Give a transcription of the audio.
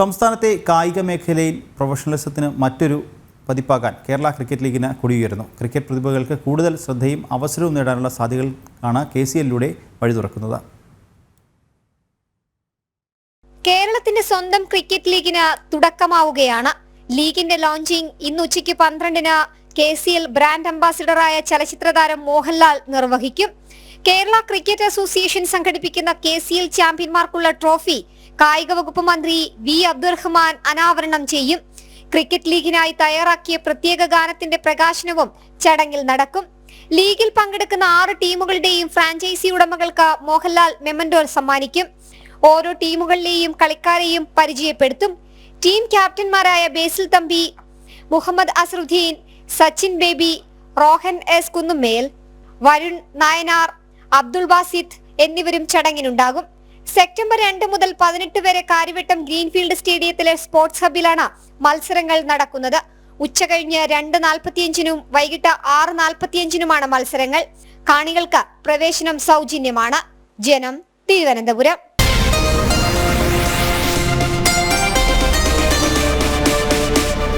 സംസ്ഥാനത്തെ കായിക മേഖലയിൽ പ്രൊഫഷണലിസത്തിന് മറ്റൊരു പതിപ്പാക്കാൻ കേരള ക്രിക്കറ്റ് ലീഗിന് കൊടിയുയരുന്നു. ക്രിക്കറ്റ് പ്രതിഭകൾക്ക് കൂടുതൽ ശ്രദ്ധയും അവസരവും നേടാനുള്ള സാധ്യതകളാണ് കെ സി എല്ലിലൂടെ വഴി തുറക്കുന്നത്. കേരളത്തിന്റെ സ്വന്തം ക്രിക്കറ്റ് ലീഗിന് തുടക്കമാവുകയാണ്. ലീഗിന്റെ ലോഞ്ചിങ് ഇന്ന് ഉച്ചയ്ക്ക് പന്ത്രണ്ടിന് കെ സി എൽ ബ്രാൻഡ് അംബാസിഡറായ ചലച്ചിത്ര താരം മോഹൻലാൽ നിർവഹിക്കും. കേരള ക്രിക്കറ്റ് അസോസിയേഷൻ സംഘടിപ്പിക്കുന്ന കെ സി എൽ ചാമ്പ്യന്മാർക്കുള്ള ട്രോഫി കായിക വകുപ്പ് മന്ത്രി വി. അബ്ദുറഹ്മാൻ അനാവരണം ചെയ്യും. ക്രിക്കറ്റ് ലീഗിനായി തയ്യാറാക്കിയ പ്രത്യേക ഗാനത്തിന്റെ പ്രകാശനവും ചടങ്ങിൽ നടക്കും. ലീഗിൽ പങ്കെടുക്കുന്ന ആറ് ടീമുകളുടെയും ഫ്രാഞ്ചൈസി ഉടമകൾക്ക് മോഹൻലാൽ മെമന്റോ സമ്മാനിക്കും. ഓരോ ടീമുകളിലെയും കളിക്കാരെയും പരിചയപ്പെടുത്തും. ടീം ക്യാപ്റ്റന്മാരായ ബേസിൽ തമ്പി മുഹമ്മദ് അസറുദ്ദീൻ സച്ചിൻ ബേബി റോഹൻ എസ് കുന്നുമേൽ വരുൺ നായനാർ അബ്ദുൾ വാസിദ് എന്നിവരും ചടങ്ങിനുണ്ടാകും. സെപ്റ്റംബർ രണ്ട് മുതൽ പതിനെട്ട് വരെ കാര്യവട്ടം ഗ്രീൻഫീൽഡ് സ്റ്റേഡിയത്തിലെ സ്പോർട്സ് ഹബിലാണ് മത്സരങ്ങൾ നടക്കുന്നത്. ഉച്ചകഴിഞ്ഞ് രണ്ട് നാൽപ്പത്തിയഞ്ചിനും വൈകിട്ട് ആറ് നാൽപ്പത്തിയഞ്ചിനുമാണ് മത്സരങ്ങൾ. കാണികൾക്ക് പ്രവേശനം സൗജന്യമാണ്. ജനം തിരുവനന്തപുരം.